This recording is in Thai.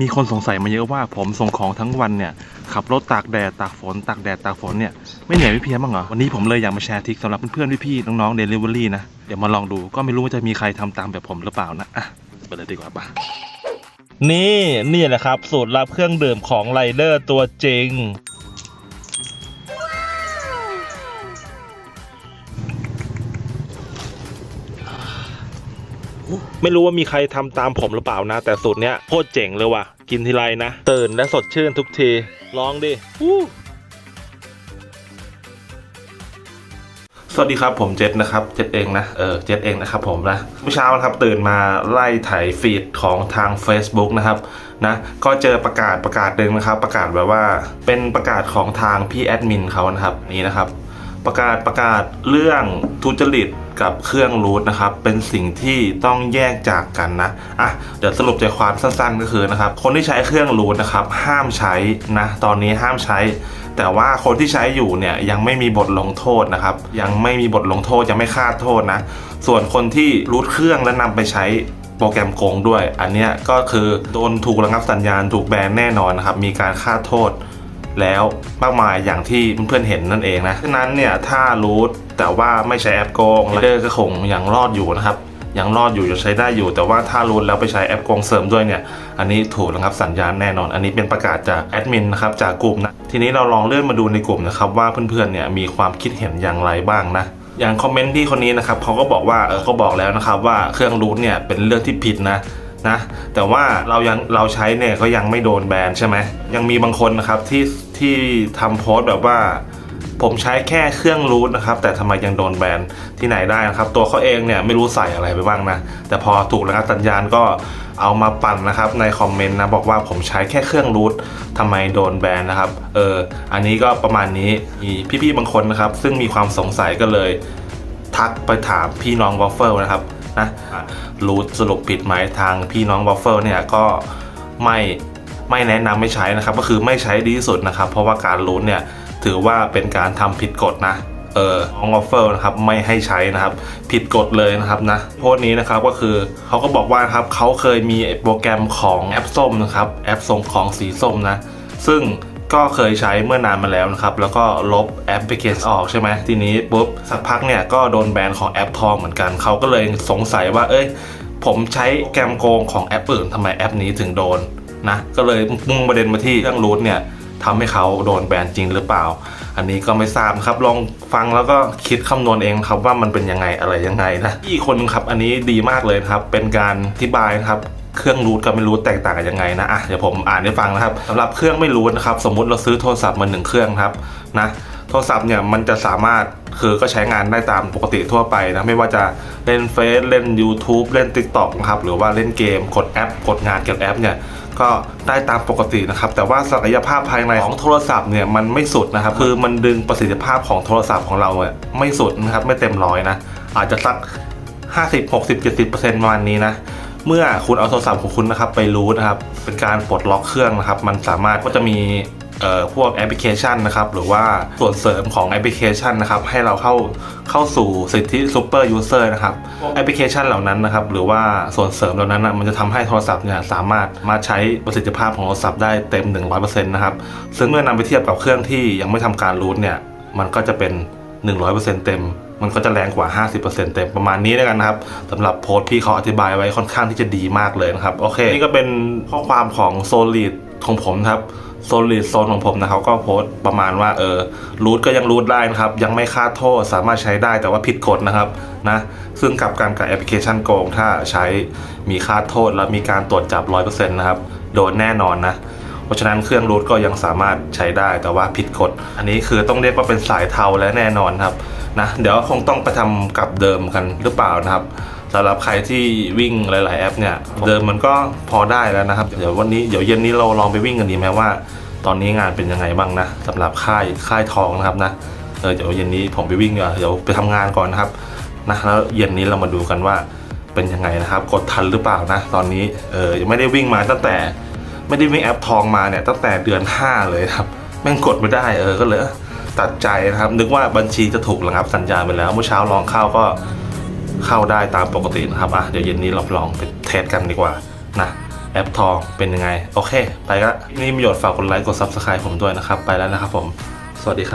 มีคนสงสัยมาเยอะว่าผมส่งของทั้งวันเนี่ยขับรถตากแดดตากฝนตากแดดตากฝนเนี่ยไม่เหนื่อยไม่เพียบ้างเหรอวันนี้ผมเลยอยากมาแชร์ทิคสำหรับเพื่อนๆพี่ๆน้องๆเดลิเวอรี่นะเดี๋ยวมาลองดูก็ไม่รู้ว่าจะมีใครทำตามแบบผมหรือเปล่านะอะไปเลยดีกว่าปะนี่นี่แหละครับ สูตรลับเครื่องดื่มของไรเดอร์ตัวจริง ไม่รู้ว่ามีใครทำตามผมหรือเปล่านะ แต่สูตรเนี้ยโคตรเจ๋งเลยว่ะ กินทีไรนะ ตื่นและสดชื่นทุกที ลองดิสวัสดีครับผมเจษนะครับเจษเองนะเออเจษเองนะครับผมนะเมื่อเช้านะครับตื่นมาไล่ไถฟีดของทาง Facebook นะครับนะก็เจอประกาศประกาศหนึ่งนะครับ ประกาศแบบว่าเป็นประกาศของทางพี่แอดมินเขานะครับนี่นะครับ ประกาศประกาศเรื่องทุจริตกับเครื่องรูทนะครับ เป็นสิ่งที่ต้องแยกจากกันนะอะเดี๋ยวสรุปใจความสั้นๆก็คือนะครับ คนที่ใช้เครื่องรูทนะครับ ห้ามใช้นะตอนนี้ห้ามใช้ แต่ว่าคนที่ใช้อยู่เนี่ยยังไม่มีบทลงโทษนะครับ ยังไม่มีบทลงโทษยังไม่คาดโทษนะ ส่วนคนที่รูทเครื่องและนำไปใช้โปรแกรมโกงด้วย อันเนี้ยก็คือโดนถูกระงับสัญญาณถูกแบนแน่นอนนะครับ มีการคาดโทษ แล้วมากมายอย่างที่เพื่อนๆเห็นนั่นเองนะฉะนั้นเนี่ยถ้ารูทแต่ว่าไม่ใช้แอปโกงไรเดอร์ก็คงยังรอดอยู่นะครับยังรอดอยู่ยังใช้ได้อยู่ แต่ว่าถ้ารูทแล้วไปใช้แอปโกงเสริมด้วยเนี่ย อันนี้ถูกระงับสัญญาณแน่นอน อันนี้เป็นประกาศจากแอดมินนะครับจากกลุ่มนะทีนี้เราลองเลื่อนมาดูในกลุ่มนะครับว่าเพื่อนๆเนี่ยมีความคิดเห็นอย่างไรบ้างนะอย่างคอมเมนต์ที่คนนี้นะครับเขาก็บอกว่าเออเขาบอกแล้วนะครับว่าเครื่องรูทเนี่ยเป็นเรื่องที่ผิดนะ นะแต่ว่าเรายังเราใช้เนี่ยก็ยังไม่โดนแบนใช่ไหมยังมีบางคนนะครับที่ที่ทำโพสต์แบบว่า ผมใช้แค่เครื่องรูทนะครับ แต่ทำไมยังโดนแบนที่ไหนได้นะครับ ตัวเขาเองเนี่ยไม่รู้ใส่อะไรไปบ้างนะ แต่พอถูกระงับสัญญาณก็เอามาปั่นนะครับในคอมเมนต์นะบอกว่าผมใช้แค่เครื่องรูททำไมโดนแบนนะครับเอออันนี้ก็ประมาณนี้มีพี่ๆบางคนนะครับ ซึ่งมีความสงสัยก็เลย ทักไปถามพี่น้องวอฟเฟิลนะครับ นะรูทสรุปผิดไหมทางพี่น้องวอฟเฟิลเนี่ยก็ไม่ไม่แนะนำไม่ใช้นะครับ ก็คือไม่ใช้ดีที่สุดนะครับ เพราะว่าการรูทเนี่ยถือว่าเป็นการทำผิดกฎนะเออน้องวอฟเฟิลนะครับไม่ให้ใช้นะครับ ผิดกฎเลยนะครับนะโพสต์นี้นะครับก็คือเขาก็บอกว่าครับเขาเคยมีโปรแกรมของแอปส้มนะครับ แอปส่งของสีส้มนะ ซึ่ง ก็เคยใช้เมื่อนานมาแล้วนะครับ แล้วก็ลบแอปพลิเคชันออกใช่ไหมทีนี้ปุ๊บสักพักเนี่ยก็โดนแบนของแอปทองเหมือนกัน เขาก็เลยสงสัยว่า เอ้ย ผมใช้แกมโกงของแอปอื่นทำไมแอปนี้ถึงโดนนะก็เลยมุ่งประเด็นมาที่เรื่องรูทเนี่ยทำให้เขาโดนแบนจริงหรือเปล่า อันนี้ก็ไม่ทราบครับ ลองฟังแล้วก็คิดคำนวณเองครับว่ามันเป็นยังไงอะไรยังไงนะอีกคนครับอันนี้ดีมากเลยครับ เป็นการอธิบายครับ เครื่องรูทกับไม่รูทแตกต่างกันยังไงนะอะเดี๋ยวผมอ่านให้ฟังนะครับสำหรับเครื่องไม่รูทนะครับสมมุติเราซื้อโทรศัพท์มาหนึ่งเครื่องครับนะโทรศัพท์เนี่ยมันจะสามารถคือก็ใช้งานได้ตามปกติทั่วไปนะไม่ว่าจะเล่นเฟซเล่น YouTube เล่น TikTok นะครับหรือว่าเล่นเกมกดแอป กดงานเกี่ยวกับแอปเนี่ยก็ได้ตามปกตินะครับ แต่ว่าศักยภาพภายในของโทรศัพท์เนี่ยมันไม่สุดนะครับ คือมันดึงประสิทธิภาพของโทรศัพท์ของเราเนี่ยไม่สุดนะครับ ไม่เต็มร้อยนะ อาจจะสัก 50 60 70ประมาณนี้นะ เมื่อคุณเอาโทรศัพท์ของคุณนะครับไปรูทนะครับเป็นการปลดล็อกเครื่องนะครับ มันสามารถก็จะมีพวกแอปพลิเคชันนะครับ หรือว่าส่วนเสริมของแอปพลิเคชันนะครับ ให้เราเข้าเข้าสู่สิทธิซูเปอร์ยูเซอร์นะครับแอปพลิเคชันเหล่านั้นนะครับ หรือว่าส่วนเสริมเหล่านั้นนะมันจะทำให้โทรศัพท์เนี่ยสามารถมาใช้ประสิทธิภาพของโทรศัพท์ได้เต็ม 100%นะครับ ซึ่งเมื่อนำไปเทียบกับเครื่องที่ยังไม่ทำการรูทเนี่ย มันก็จะเป็น 100%เต็ม มันก็จะแรงกว่า 50%เต็มประมาณนี้แล้วกันนะครับสำหรับโพสต์พี่เขาอธิบายไว้ค่อนข้างที่จะดีมากเลยนะครับ โอเค นี่ก็เป็นข้อความของ Solid ของผมนะครับ Solid Zone ของผมนะครับก็โพสต์ประมาณว่าเออรูทก็ยังรูทได้นะครับ ยังไม่ค่าโทษสามารถใช้ได้แต่ว่าผิดกฎนะครับนะซึ่งกับการกับแอปพลิเคชันโกง ถ้าใช้มีค่าโทษและมีการตรวจจับ 100%นะครับ โดนแน่นอนนะ เพราะฉะนั้นเครื่องรูทก็ยังสามารถใช้ได้แต่ว่าผิดกฎ อันนี้คือต้องเรียกว่าเป็นสายเทาและแน่นอนครับ นะเดี๋ยวคงต้องไปทำกับเดิมกันหรือเปล่านะครับสำหรับใครที่วิ่งหลาย ๆ แอปเนี่ย เดิมมันก็พอได้แล้วนะครับ เดี๋ยววันนี้เดี๋ยวเย็นนี้เราลองไปวิ่งกันดีไหมว่า ตอนนี้งานเป็นยังไงบ้างนะสำหรับค่ายค่ายทองนะครับนะเออเดี๋ยวเย็นนี้ผมไปวิ่งเดี๋ยวเดี๋ยวไปทำงานก่อนนะครับนะแล้วเย็นนี้เรามาดูกันว่าเป็นยังไงนะครับ กดทันหรือเปล่านะ ตอนนี้เออยังไม่ได้วิ่งมาตั้งแต่ ไม่ได้วิ่งแอปทองมาเนี่ยตั้งแต่เดือน 5 เลยครับแม่งกดไม่ได้เออก็เลย ตัดใจนะครับ นึกว่าบัญชีจะถูกระงับสัญญาไปแล้ว เมื่อเช้าลองเข้าก็เข้าได้ตามปกตินะครับอะเดี๋ยวเย็นนี้เราลองไปเทสกันดีกว่านะแอปทองเป็นยังไง โอเค ไปละนี่มีประโยชน์ฝากกดไลค์กด Subscribe ผมด้วยนะครับ ไปแล้วนะครับผม สวัสดีครับ